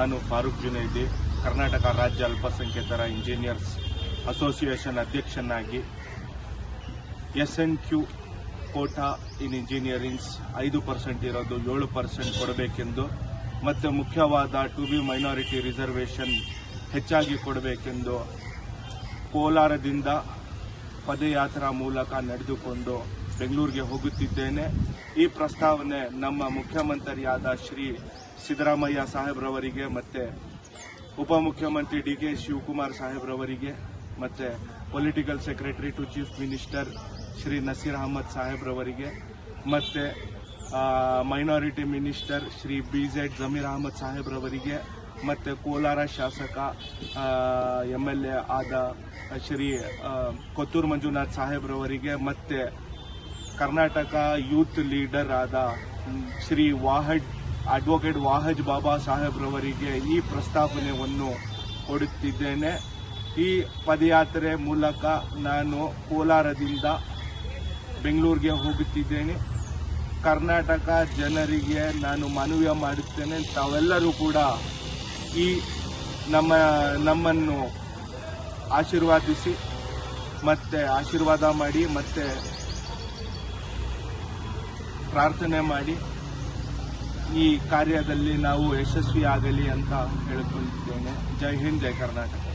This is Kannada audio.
ನಾನು ಫಾರೂಕ್ ಜುನೈದಿ, ಕರ್ನಾಟಕ ರಾಜ್ಯ ಅಲ್ಪಸಂಖ್ಯಾತರ ಇಂಜಿನಿಯರ್ಸ್ ಅಸೋಸಿಯೇಷನ್ ಅಧ್ಯಕ್ಷನಾಗಿ S N Q quota in engineerings ಐದು ಪರ್ಸೆಂಟ್ ಇರೋದು ಏಳು ಪರ್ಸೆಂಟ್ ಕೊಡಬೇಕೆಂದು, ಮತ್ತು ಮುಖ್ಯವಾದ ಟು ಬಿ ಮೈನಾರಿಟಿ ರಿಸರ್ವೇಷನ್ ಹೆಚ್ಚಾಗಿ ಕೊಡಬೇಕೆಂದು ಕೋಲಾರದಿಂದ ಪದಯಾತ್ರಾ ಮೂಲಕ ನಡೆದುಕೊಂಡು ಬೆಂಗಳೂರಿಗೆ ಹೋಗುತ್ತಿದ್ದೇನೆ. ಈ ಪ್ರಸ್ತಾವನೆ ನಮ್ಮ ಮುಖ್ಯಮಂತ್ರಿಯಾದ ಶ್ರೀ ಸಿದ್ದರಾಮಯ್ಯ ಸಾಹೇಬ್ರವರಿಗೆ ಮತ್ತು ಉಪಮುಖ್ಯಮಂತ್ರಿ ಡಿ ಕೆ ಶಿವಕುಮಾರ್ ಸಾಹೇಬ್ರವರಿಗೆ ಮತ್ತು political secretary to chief minister Shri Naseer Ahmed ಸಾಹೇಬ್ರವರಿಗೆ ಮತ್ತು minority minister Shri B Z Zameer Ahmed ಸಾಹೇಬ್ರವರಿಗೆ ಮತ್ತು ಕೋಲಾರ ಶಾಸಕ ಎಂ ಎಲ್ ಎ ಆದ ಶ್ರೀ ಕೊತ್ತೂರು ಮಂಜುನಾಥ್ ಸಾಹೇಬ್ರವರಿಗೆ ಮತ್ತೆ ಕರ್ನಾಟಕ ಯೂತ್ ಲೀಡರ್ ಆದ ಶ್ರೀ ವಾಹಜ್ ಅಡ್ವೊಕೇಟ್ ವಾಹಜ್ ಬಾಬಾ ಸಾಹೇಬ್ರವರಿಗೆ ಈ ಪ್ರಸ್ತಾಪನೆಯನ್ನು ಕೊಡುತ್ತಿದ್ದೇನೆ. ಈ ಪದಯಾತ್ರೆ ಮೂಲಕ ನಾನು ಕೋಲಾರದಿಂದ ಬೆಂಗಳೂರಿಗೆ ಹೋಗುತ್ತಿದ್ದೇನೆ. ಕರ್ನಾಟಕ ಜನರಿಗೆ ನಾನು ಮನವಿ ಮಾಡುತ್ತೇನೆ. ತಾವೆಲ್ಲರೂ ಕೂಡ ಈ ನಮ್ಮ, ನಮ್ಮನ್ನು ಆಶೀರ್ವಾದಿಸಿ, ಮತ್ತೆ ಆಶೀರ್ವಾದ ಮಾಡಿ, ಮತ್ತೆ ಪ್ರಾರ್ಥನೆ ಮಾಡಿ ಈ ಕಾರ್ಯದಲ್ಲಿ ನಾವು ಯಶಸ್ವಿಯಾಗಲಿ ಅಂತ ಹೇಳಿಕೊಳ್ಳುತ್ತೇನೆ ಜೈ ಹಿಂದ್ ಜೈ ಕರ್ನಾಟಕ.